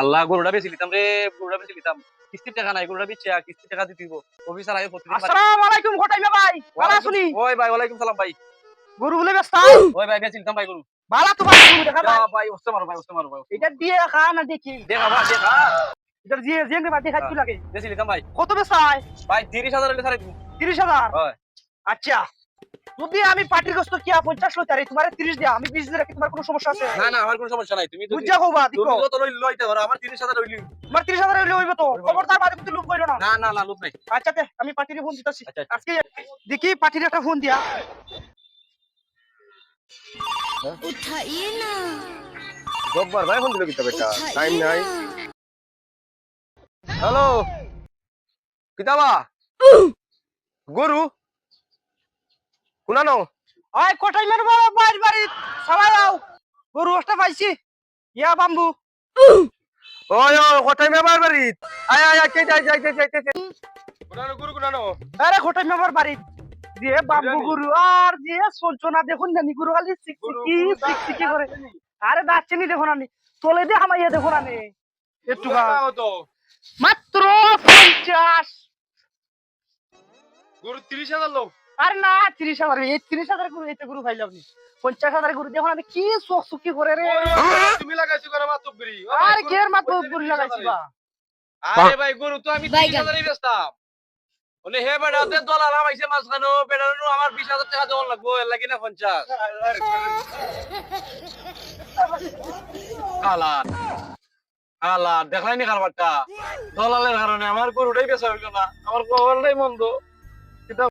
আল্লাহ গরুটা বেশি লিতাম রে গরুটা বেশি লিতাম কিস্তির টাকা নাই গরুটা বেচে কিস্তির টাকা দিতে দিব অফিসার আগে প্রতিদিন আসসালামু আলাইকুম ঘটাইবে ভাই? ভালো আসুনি ওই ভাই ওয়ালাইকুম সালাম ভাই। গরু বলে ব্যস্ত? ওই ভাই বেশি লিতাম ভাই গরু। ভালো তো ভাই গরু দেখা ভাই ভাই ওস্তে মারো ভাই ওস্তে মারো ভাই এটা দিয়ে খা না দেখি। দেখা ভাই দেখা। এটা দিয়ে দিয়ে ভাই দেখা কি লাগে। বেশি লিতাম ভাই। কত ব্যস্ত ভাই তিরিশ হাজার হলে সাড়ে তিরিশ হাজার? হয়। আচ্ছা। যদি আমি পার্টির গোস্ত কিয়া পঞ্চাশ লই তারি তোমার দিয়া আমি বিশ দিয়ে তোমার কোনো সমস্যা আছে? না আমার কোনো সমস্যা নাই তুমি আমার হাজার আমার হাজার তো খবর তার বাদে লুপ না। না না লুপ নাই। আচ্ছা তে আমি পার্টির ফোন আচ্ছা, আচ্ছা। আজকে দেখি পার্টির একটা ফোন দিয়া। হ্যাঁ? না। ভাই ফোন দিলো কিতা বেটা? টাইম নাই। হ্যালো? কিতাবা গুরু? কুনানো ওই কোটাই মের বাবা বাড়ি বাড়ি। সবাই আও। গরু ওটা পাইছি। ইয়া বাম্বু। ওই ও কোথায় মেবার বাড়ি আয় আয় আয় চাই চাই চাই চাই কুনানো গরু কুনানো আরে কোটাই মেবার বাড়ি? দিয়ে বাম্বু গরু আর দিয়ে চলছো না দেখুন জানি গরু খালি সিকসিকি সিকসিকি করে। আরে দাচ্ছেনি দেখুন আমি। তোলে দিয়ে হামাইয়া দেখুন আমি। একটু মাত্র পঞ্চাশ। গরু তিরিশ হাজার লোক। আরে না তিরিশ হাজার এই তিরিশ হাজার গরু এইটা গরু পাইলাম নি পঞ্চাশ হাজার গরু দেখুন আমি কি চোখ চুকি করে রে? তুমি লাগাইছো করে মাত্র বিড়ি আর কে মাত্র গরু লাগাইছি বা? আরে ভাই গরু তো আমি। তিরিশ হাজারই বেচতাম। বলে হে বেটা তে দলাল আমাইছে মাঝখানো বেটা আমার বিশ হাজার টাকা দেওয়ার লাগবো এর লাগি না পঞ্চাশ। আলা আলা দেখলাই কারবারটা দলালের কারণে আমার গরুটাই বেচা হইল না আমার কবলটাই মন্দ।